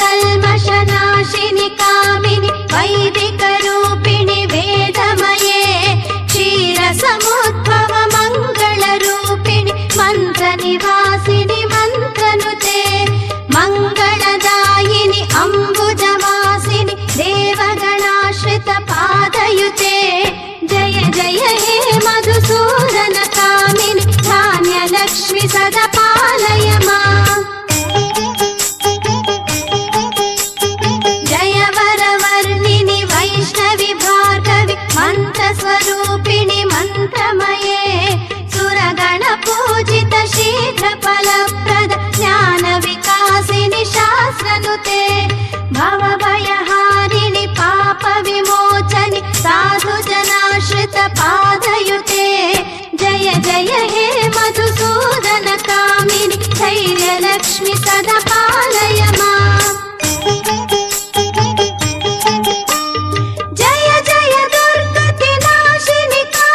कल्मषनाशिनि कामिनि वैदिकरूपिणि वेदमये क्षीरसमुद्भव मङ्गलरूपिणि मन्त्रनिवासिनि मन्त्रनुते मङ्गलदायिनि अम्बुजवासिनि देवगणाश्रितपादयुते जय जय हे मधुसूदनकामिनि अच्युत पादयुते जय जय हे मधुसूदन कामिनि धैर्यलक्ष्मि सदा पालय मा